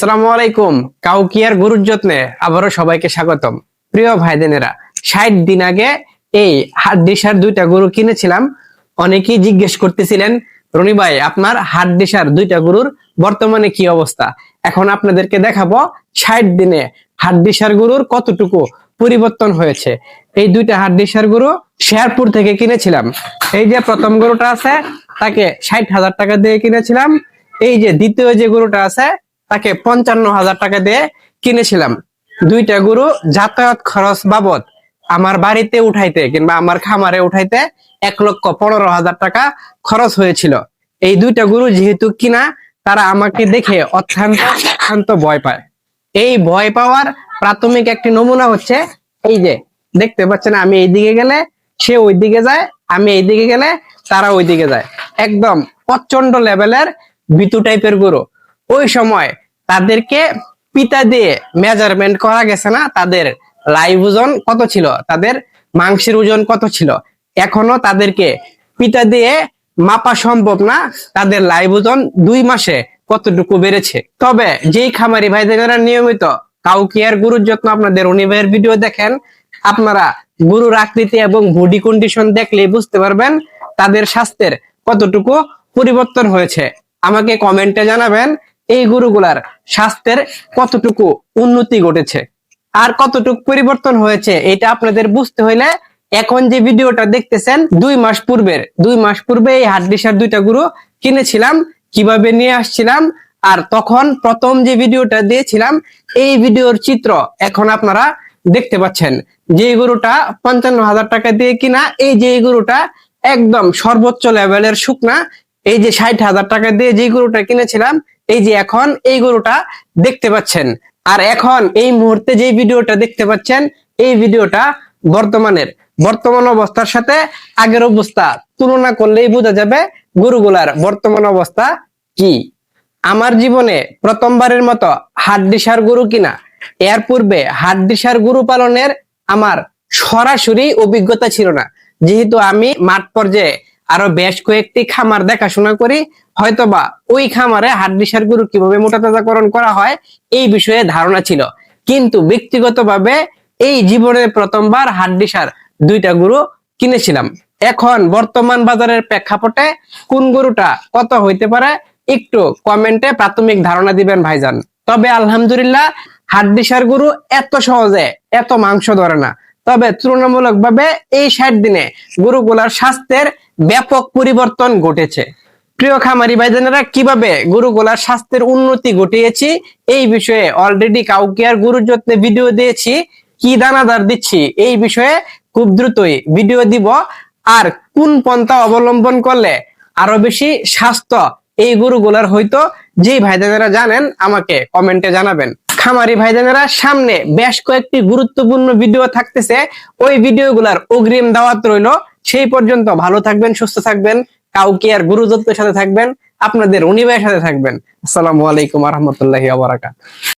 আসসালামু আলাইকুম। কাউকিয়ার গরুর যত্নে আবারও সবাইকে স্বাগতম। প্রিয় ভাই বোনেরা ষাট দিন আগে এই হাড্ডিসার দুইটা গরু কিনেছিলাম। অনেকেই জিজ্ঞেস করতেছিলেন, রনি ভাই, আপনার হাড্ডিসার দুইটা গরুর বর্তমানে কি অবস্থা? এখন আপনাদেরকে দেখাবো, ষাট দিনে হাড্ডিসার গরুর কতটুকু পরিবর্তন হয়েছে। এই দুইটা হাড্ডিসার গরু শেয়ারপুর থেকে কিনেছিলাম। এই যে প্রথম গরুটা আছে, তাকে ষাট হাজার টাকা দিয়ে কিনেছিলাম। এই যে দ্বিতীয় যে গরুটা আছে তাকে পঞ্চান্ন হাজার টাকা দিয়ে কিনেছিলাম। দুইটা গরু যাতায়াত খরচ বাবদ আমার বাড়িতে উঠাইতে কিংবা আমার খামারে উঠাইতে এক লক্ষ পনেরো হাজার টাকা খরচ হয়েছিল। এই দুইটা গরু যেহেতু কিনা, তারা আমাকে দেখে অত্যন্ত ভয় পায়। এই ভয় পাওয়ার প্রাথমিক একটি নমুনা হচ্ছে এই যে, দেখতে পাচ্ছেন আমি এইদিকে গেলে, সে ওই দিকে যায়, আমি এইদিকে গেলে, তারা ওইদিকে যায়। একদম প্রচণ্ড লেভেলের বিতু টাইপের গরু। ওই সময় তাদেরকে পিতা দিয়ে মেজারমেন্ট করা গেছে না, তাদের লাইভ ওজন কত ছিল, তাদের মাংসের ওজন কত ছিল। এখনও তাদেরকে পিতা দিয়ে মাপা সম্ভব না, তাদের লাইভ ওজন দুই মাসে কতটুকু বেড়েছে। তবে যেই খামারি ভাইদেরা নিয়মিত কাউকিয়ার গুরুর যত্ন আপনাদের অনিভাইয়ের ভিডিও দেখেন, আপনারা গরুর আকৃতি এবং বডি কন্ডিশন দেখলেই বুঝতে পারবেন তাদের স্বাস্থ্যের কতটুকু পরিবর্তন হয়েছে। আমাকে কমেন্টে জানাবেন এই গরুগুলার স্বাস্থ্যের কতটুকু উন্নতি ঘটেছে আর কতটুকু পরিবর্তন হয়েছে, এটা আপনাদের বুঝতে হইলে এখন যে ভিডিওটা দেখতেছেন, দুই মাস পূর্বের, দুই মাস পূর্বে এই হাড্ডিসার দুইটা গরু কিনেছিলাম, কীভাবে নিয়ে আসছিলাম, আর তখন প্রথম যে ভিডিওটা দিয়েছিলাম, এই ভিডিওর চিত্র এখন আপনারা দেখতে পাচ্ছেন। যে গরুটা পঞ্চান্ন হাজার টাকা দিয়ে কিনা, এই যে গরুটা একদম সর্বোচ্চ লেভেলের শুকনা এই যে ষাট হাজার টাকা দিয়ে যে গরুটা কিনেছিলাম, এই যে এখন এই গরুটা দেখতে পাচ্ছেন। আর এখন এই মুহূর্তে যে ভিডিওটা দেখতে পাচ্ছেন, এই ভিডিওটা বর্তমানের, বর্তমান অবস্থার সাথে আগের অবস্থা তুলনা করলেই বোঝা যাবে গরুগুলার বর্তমান অবস্থা কি। আমার জীবনে প্রথমবারের মতো হাড্ডিসার গরু কিনা, এর পূর্বে হাড্ডিসার গরু পালনের আমার সরাসরি অভিজ্ঞতা ছিল না। যেহেতু আমি মাঠ পর্যায়ে আরও বেশ কয়েকটি খামার দেখাশোনা করি, হয়তোবা ওই খামারে হাড্ডিসার গরু কীভাবে মোটা তাজাকরণ করা হয়, এই বিষয়ে ধারণা ছিল। কিন্তু ব্যক্তিগতভাবে এই জীবনের প্রথমবার হাড্ডিসার দুইটা গরু কিনেছিলাম। এখন বর্তমান বাজারের প্রেক্ষাপটে কোন গরুটা কত হইতে পারে, একটু কমেন্টে প্রাথমিক ধারণা দিবেন ভাইজান। তবে আলহামদুলিল্লাহ হাড্ডিসার গরু এত সহজে, এত মাংস ধরে না। তবে তুলনামূলক ভাবে এই ষাট দিনে গরুগুলার স্বাস্থ্যের ব্যাপক পরিবর্তন ঘটেছে। প্রিয় খামারি ভাইজানেরা, কীভাবে গরুগুলার স্বাস্থ্যের উন্নতি ঘটিয়েছি এই বিষয়ে অলরেডি কাউকে আর গরুর যত্নে ভিডিও দিয়েছি। কি দানাদার দিচ্ছি এই বিষয়ে খুব দ্রুতই ভিডিও দিব। আর কোন পন্থা অবলম্বন করলে আরও বেশি স্বাস্থ্য এই গরুগুলার হয়তো যে ভাইজানেরা জানেন আমাকে কমেন্টে জানাবেন। খামারি ভাইজানেরা, সামনে বেশ কয়েকটি গুরুত্বপূর্ণ ভিডিও থাকতেছে। ওই ভিডিও গুলার অগ্রিম দাওয়াত রইল। সেই পর্যন্ত ভালো থাকবেন, সুস্থ থাকবেন, কাউকে আর গুরুদত্তের সাথে থাকবেন, আপনাদের উনিবাইয়ের সাথে থাকবেন। আসসালামু আলাইকুম রহমতুল্লাহি